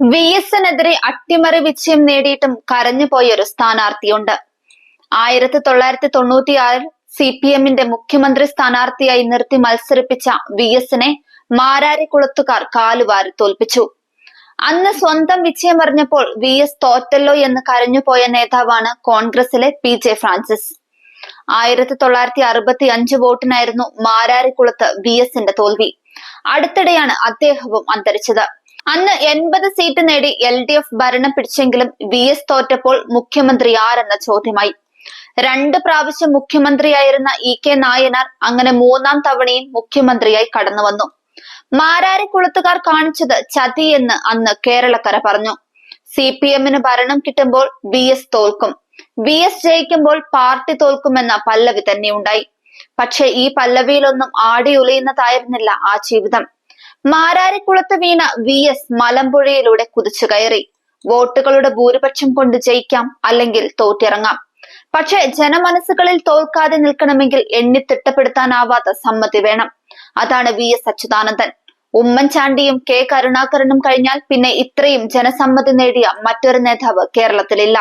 V എസിനെതിരെ അട്ടിമറി വിജയം നേടിയിട്ടും കരഞ്ഞുപോയൊരു സ്ഥാനാർത്ഥിയുണ്ട്. ആയിരത്തി തൊള്ളായിരത്തി തൊണ്ണൂറ്റിയാറിൽ സി പി എമ്മിന്റെ മുഖ്യമന്ത്രി സ്ഥാനാർത്ഥിയായി നിർത്തി മത്സരിപ്പിച്ച വി എസിനെ മാരാരിക്കുളത്തുകാർ കാലുവാരി തോൽപ്പിച്ചു. അന്ന് സ്വന്തം വിജയം അറിഞ്ഞപ്പോൾ വി എസ് തോറ്റല്ലോ എന്ന് കരഞ്ഞുപോയ നേതാവാണ് കോൺഗ്രസിലെ പി ജെ ഫ്രാൻസിസ്. ആയിരത്തി തൊള്ളായിരത്തി അറുപത്തി അഞ്ച് വോട്ടിനായിരുന്നു മാരാരിക്കുളത്ത് വി എസിന്റെ തോൽവി. അടുത്തിടെയാണ് അദ്ദേഹവും അന്തരിച്ചത്. അന്ന് എൺപത് സീറ്റ് നേടി എൽ ഡി എഫ് ഭരണം പിടിച്ചെങ്കിലും വി എസ് തോറ്റപ്പോൾ മുഖ്യമന്ത്രി ആരെന്ന ചോദ്യമായി. രണ്ട് പ്രാവശ്യം മുഖ്യമന്ത്രിയായിരുന്ന ഇ കെ നായനാർ അങ്ങനെ മൂന്നാം തവണയും മുഖ്യമന്ത്രിയായി കടന്നു വന്നു മാരാരിക്കുളത്തുകാർ കാണിച്ചത് ചതി എന്ന് അന്ന് കേരളക്കര പറഞ്ഞു. സി പി എമ്മിന് ഭരണം കിട്ടുമ്പോൾ വി എസ് തോൽക്കും. വി എസ് ജയിക്കുമ്പോൾ പാർട്ടി തോൽക്കുമെന്ന പല്ലവി തന്നെ ഉണ്ടായി. പക്ഷെ ഈ പല്ലവിയിലൊന്നും ആടി ഉലയുന്നതായിരുന്നില്ല ആ ജീവിതം. മാരാരിക്കുളത്ത് വീണ വി എസ് മലമ്പുഴയിലൂടെ കുതിച്ചു കയറി. വോട്ടുകളുടെ ഭൂരിപക്ഷം കൊണ്ട് ജയിക്കാം അല്ലെങ്കിൽ തോറ്റിറങ്ങാം. പക്ഷെ ജനമനസ്സുകളിൽ തോൽക്കാതെ നിൽക്കണമെങ്കിൽ എണ്ണി തിട്ടപ്പെടുത്താനാവാത്ത സമ്മതി വേണം. അതാണ് വി എസ് അച്യുതാനന്ദൻ. ഉമ്മൻചാണ്ടിയും കെ കരുണാകരനും കഴിഞ്ഞാൽ പിന്നെ ഇത്രയും ജനസമ്മതി നേടിയ മറ്റൊരു നേതാവ് കേരളത്തിലില്ല.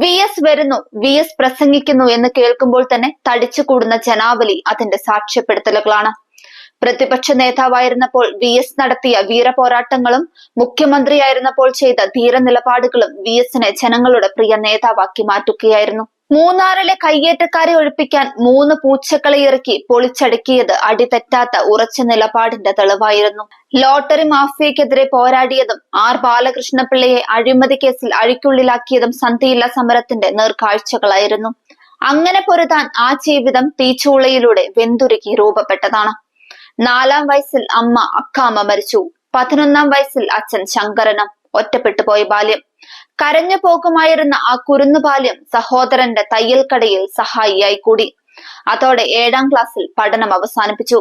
വി എസ് വരുന്നു വി എസ് പ്രസംഗിക്കുന്നു എന്ന് കേൾക്കുമ്പോൾ തന്നെ തടിച്ചു കൂടുന്ന ജനാവലി അതിന്റെ സാക്ഷ്യപ്പെടുത്തലുകളാണ്. പ്രതിപക്ഷ നേതാവായിരുന്നപ്പോൾ വി എസ് നടത്തിയ വീരപോരാട്ടങ്ങളും മുഖ്യമന്ത്രിയായിരുന്നപ്പോൾ ചെയ്ത ധീര നിലപാടുകളും വി എസിനെ ജനങ്ങളുടെ പ്രിയ നേതാവാക്കി മാറ്റുകയായിരുന്നു. മൂന്നാറിലെ കയ്യേറ്റക്കാരെ ഒഴിപ്പിക്കാൻ മൂന്ന് പൂച്ചക്കളെ ഇറക്കി പൊളിച്ചടുക്കിയത് അടിതെറ്റാത്ത ഉറച്ച നിലപാടിന്റെ തെളിവായിരുന്നു. ലോട്ടറി മാഫിയക്കെതിരെ പോരാടിയതും ആർ ബാലകൃഷ്ണപിള്ളയെ അഴിമതി കേസിൽ അഴിക്കുള്ളിലാക്കിയതും സന്ധിയില്ല സമരത്തിന്റെ നേർക്കാഴ്ചകളായിരുന്നു. അങ്ങനെ പൊരുതാൻ ആ ജീവിതം തീച്ചൂളയിലൂടെ വെന്തുരുക്കി രൂപപ്പെട്ടതാണ്. നാലാം വയസ്സിൽ അമ്മ അക്കാമ്മ മരിച്ചു. പതിനൊന്നാം വയസ്സിൽ അച്ഛൻ ശങ്കരനം ഒറ്റപ്പെട്ടു പോയ ബാല്യം. കരഞ്ഞു പോകുമായിരുന്ന ആ കുരുന്നു ബാല്യം സഹോദരന്റെ തയ്യൽ കടയിൽ സഹായിയായി കൂടി. അതോടെ ഏഴാം ക്ലാസ്സിൽ പഠനം അവസാനിപ്പിച്ചു.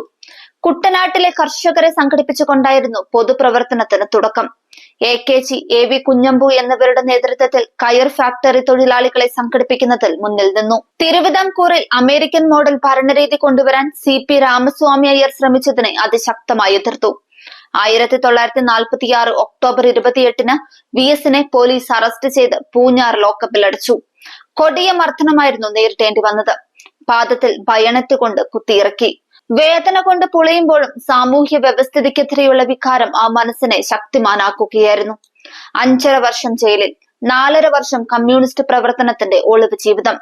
കുട്ടനാട്ടിലെ കർഷകരെ സംഘടിപ്പിച്ചുകൊണ്ടായിരുന്നു പൊതുപ്രവർത്തനത്തിന് തുടക്കം. A K G A V Kunhambu എന്നിവരുടെ നേതൃത്വത്തിൽ കയർ ഫാക്ടറി തൊഴിലാളികളെ സംഘടിപ്പിക്കുന്നതിൽ മുന്നിൽ നിന്നു. തിരുവിതാംകൂറിൽ അമേരിക്കൻ മോഡൽ ഭരണരീതി കൊണ്ടുവരാൻ സി പി രാമസ്വാമി അയ്യർ ശ്രമിച്ചതിനെ അതിശക്തമായി എതിർത്തു. ആയിരത്തി തൊള്ളായിരത്തി നാൽപ്പത്തിയാറ് ഒക്ടോബർ ഇരുപത്തിയെട്ടിന് വി എസിനെ പോലീസ് അറസ്റ്റ് ചെയ്ത് പൂഞ്ഞാർ ലോക്കപ്പിൽ അടച്ചു. കൊടിയ മർദ്ദനമായിരുന്നു നേരിടേണ്ടി വന്നത്. പാദത്തിൽ ഭയണത്തുകൊണ്ട് കുത്തിയിറക്കി. വേദന കൊണ്ട് പുളയുമ്പോഴും സാമൂഹ്യ വ്യവസ്ഥിതിക്കെതിരെയുള്ള വികാരം ആ മനസ്സിനെ ശക്തിമാനാക്കുകയായിരുന്നു. അഞ്ചര വർഷം ജയിലിൽ നാലര വർഷം കമ്മ്യൂണിസ്റ്റ് പ്രവർത്തനത്തിന്റെ ഒളിവ് ജീവിതം.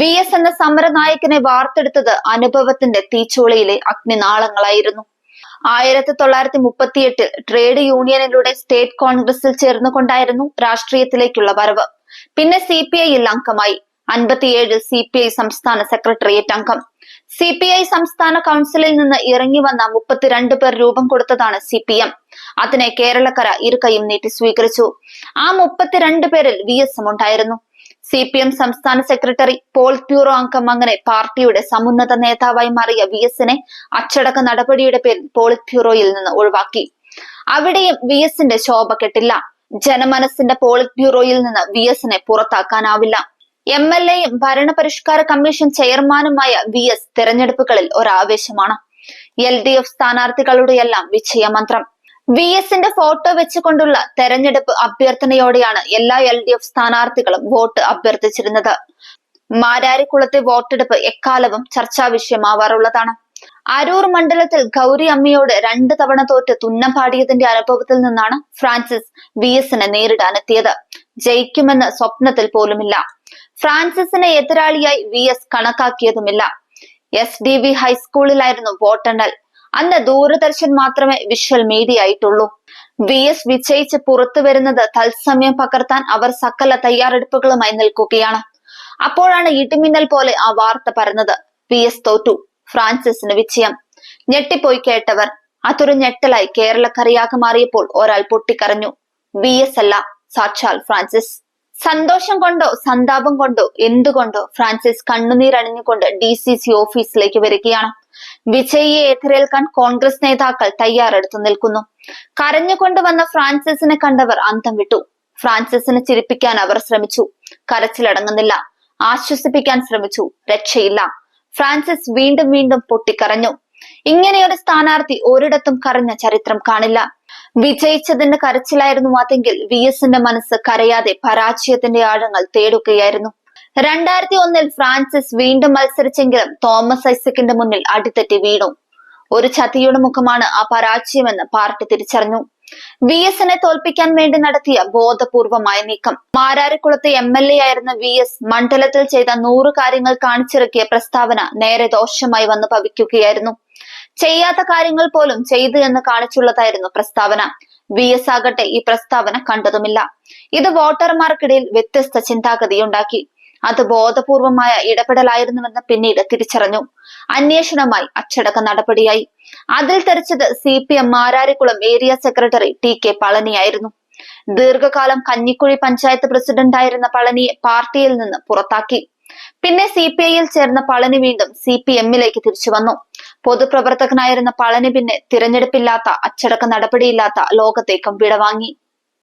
വി എസ് എന്ന സമരനായകനെ വാർത്തെടുത്തത് അനുഭവത്തിന്റെ തീച്ചൂളയിലെ അഗ്നിനാളങ്ങളായിരുന്നു. ആയിരത്തി തൊള്ളായിരത്തി മുപ്പത്തിയെട്ടിൽ ട്രേഡ് യൂണിയനിലൂടെ സ്റ്റേറ്റ് കോൺഗ്രസിൽ ചേർന്നുകൊണ്ടായിരുന്നു രാഷ്ട്രീയത്തിലേക്കുള്ള വരവ്. പിന്നെ സി പി ഐയിൽ അംഗമായി അൻപത്തിയേഴിൽ സി പി ഐ സംസ്ഥാന സെക്രട്ടേറിയറ്റ് അംഗം. സി പി ഐ സംസ്ഥാന കൗൺസിലിൽ നിന്ന് ഇറങ്ങി വന്ന മുപ്പത്തിരണ്ട് പേർ രൂപം കൊടുത്തതാണ് സി പി എം. അതിനെ കേരളക്കര ഇരുകൈയും നീട്ടി സ്വീകരിച്ചു. ആ മുപ്പത്തിരണ്ട് പേരിൽ വി എസ് ഉണ്ടായിരുന്നു. സി പി എം സംസ്ഥാന സെക്രട്ടറി പോളിറ്റ് ബ്യൂറോ അംഗം അങ്ങനെ പാർട്ടിയുടെ സമുന്നത നേതാവായി മാറിയ വി എസിനെ അച്ചടക്ക നടപടിയുടെ പേരിൽ പോളിറ്റ് ബ്യൂറോയിൽ നിന്ന് ഒഴിവാക്കി. അവിടെയും വി എസിന്റെ ശോഭ കെട്ടില്ല. ജനമനസിന്റെ പോളിറ്റ് ബ്യൂറോയിൽ നിന്ന് വി എസിനെ പുറത്താക്കാനാവില്ല. എം എൽ എയും ഭരണപരിഷ്കാര കമ്മീഷൻ ചെയർമാനുമായ വി എസ് തെരഞ്ഞെടുപ്പുകളിൽ ഒരാവേശമാണ്. എൽ ഡി എഫ് സ്ഥാനാർത്ഥികളുടെയെല്ലാം വിജയമന്ത്രം. വി എസിന്റെ ഫോട്ടോ വെച്ചുകൊണ്ടുള്ള തെരഞ്ഞെടുപ്പ് അഭ്യർത്ഥനയോടെയാണ് എല്ലാ എൽ ഡി എഫ് സ്ഥാനാർത്ഥികളും വോട്ട് അഭ്യർത്ഥിച്ചിരുന്നത്. മാരാരിക്കുളത്തെ വോട്ടെടുപ്പ് എക്കാലവും ചർച്ചാ വിഷയമാവാറുള്ളതാണ്. അരൂർ മണ്ഡലത്തിൽ ഗൗരി അമ്മയോട് രണ്ട് തവണ തോറ്റ് തുന്നം പാടിയതിന്റെ അനുഭവത്തിൽ നിന്നാണ് ഫ്രാൻസിസ് വി എസിനെ നേരിടാനെത്തിയത്. ജയിക്കുമെന്ന് സ്വപ്നത്തിൽ പോലുമില്ല. ഫ്രാൻസിസിനെ എതിരാളിയായി വി എസ് കണക്കാക്കിയതുമില്ല. എസ് ഡി വി ഹൈസ്കൂളിലായിരുന്നു വോട്ടെണ്ണൽ. അന്ന് ദൂരദർശൻ മാത്രമേ വിഷ്വൽ മീഡിയ ആയിട്ടുള്ളൂ. വി എസ് വിജയിച്ച് പുറത്തു വരുന്നത് തത്സമയം പകർത്താൻ അവർ സകല തയ്യാറെടുപ്പുകളുമായി നിൽക്കുകയാണ്. അപ്പോഴാണ് ഇടിമിന്നൽ പോലെ ആ വാർത്ത പറഞ്ഞത് വി എസ് തോറ്റു. ഫ്രാൻസിസിന് വിജയം. ഞെട്ടിപ്പോയി കേട്ടവർ. അതൊരു ഞെട്ടലായി കേരളക്കറിയാകെ മാറിയപ്പോൾ ഒരാൾ പൊട്ടിക്കരഞ്ഞു. വി എസ് അല്ല സാക്ഷാൽ ഫ്രാൻസിസ്. സന്തോഷം കൊണ്ടോ സന്താപം കൊണ്ടോ എന്തുകൊണ്ടോ ഫ്രാൻസിസ് കണ്ണുനീരണിഞ്ഞുകൊണ്ട് ഡി സി സി ഓഫീസിലേക്ക് വരികയാണ്. വിജയിയെ എതിരേൽക്കാൻ കോൺഗ്രസ് നേതാക്കൾ തയ്യാറെടുത്തു നിൽക്കുന്നു. കരഞ്ഞുകൊണ്ട് വന്ന ഫ്രാൻസിസിനെ കണ്ടവർ അന്തം വിട്ടു. ഫ്രാൻസിസിനെ ചിരിപ്പിക്കാൻ അവർ ശ്രമിച്ചു. കരച്ചിലടങ്ങുന്നില്ല. ആശ്വസിപ്പിക്കാൻ ശ്രമിച്ചു. രക്ഷയില്ല. ഫ്രാൻസിസ് വീണ്ടും വീണ്ടും പൊട്ടിക്കരഞ്ഞു. ഇങ്ങനെയൊരു സ്ഥാനാർത്ഥി ഒരിടത്തും കരഞ്ഞ ചരിത്രം കാണില്ല. വിജയിച്ചതിന്റെ കരച്ചിലായിരുന്നു അതെങ്കിൽ വി എസിന്റെ മനസ്സ് കരയാതെ പരാജയത്തിന്റെ ആഴങ്ങൾ തേടുകയായിരുന്നു. രണ്ടായിരത്തി ഒന്നിൽ ഫ്രാൻസിസ് വീണ്ടും മത്സരിച്ചെങ്കിലും തോമസ് ഐസക്കിന്റെ മുന്നിൽ അടിതെറ്റി വീണു. ഒരു ചതിയുടെ മുഖമാണ് ആ പരാജയമെന്ന് പാർട്ടി തിരിച്ചറിഞ്ഞു. വി എസിനെ തോൽപ്പിക്കാൻ വേണ്ടി നടത്തിയ ബോധപൂർവമായ നീക്കം. മാരാരിക്കുളത്ത് എം എൽ എ ആയിരുന്ന വി എസ് മണ്ഡലത്തിൽ ചെയ്ത നൂറ് കാര്യങ്ങൾ കാണിച്ചിറക്കിയ പ്രസ്താവന നേരെ ദോഷമായി വന്ന് ഭവിക്കുകയായിരുന്നു ചെയ്യാത്ത കാര്യങ്ങൾ പോലും ചെയ്തു എന്ന് കാണിച്ചുള്ളതായിരുന്നു പ്രസ്താവന. വി എസ് ആകട്ടെ ഈ പ്രസ്താവന കണ്ടതുമില്ല. ഇത് വോട്ടർമാർക്കിടയിൽ വ്യത്യസ്ത ചിന്താഗതിയുണ്ടാക്കി. അത് ബോധപൂർവമായ ഇടപെടലായിരുന്നുവെന്ന് പിന്നീട് തിരിച്ചറിഞ്ഞു. അന്വേഷണമായി അച്ചടക്ക നടപടിയായി. അതിൽ തെറിച്ചത് C P M Mararikulam area secretary T K പളനിയായിരുന്നു. ദീർഘകാലം കഞ്ഞിക്കുഴി പഞ്ചായത്ത് പ്രസിഡന്റായിരുന്ന പളനിയെ പാർട്ടിയിൽ നിന്ന് പുറത്താക്കി. പിന്നെ സി പി ഐയിൽ ചേർന്ന പളനി വീണ്ടും സി പി എമ്മിലേക്ക് തിരിച്ചു വന്നു. പൊതുപ്രവർത്തകനായിരുന്ന പളനി പിന്നെ തിരഞ്ഞെടുപ്പില്ലാത്ത അച്ചടക്ക നടപടിയില്ലാത്ത ലോകത്തേക്കും വിടവാങ്ങി.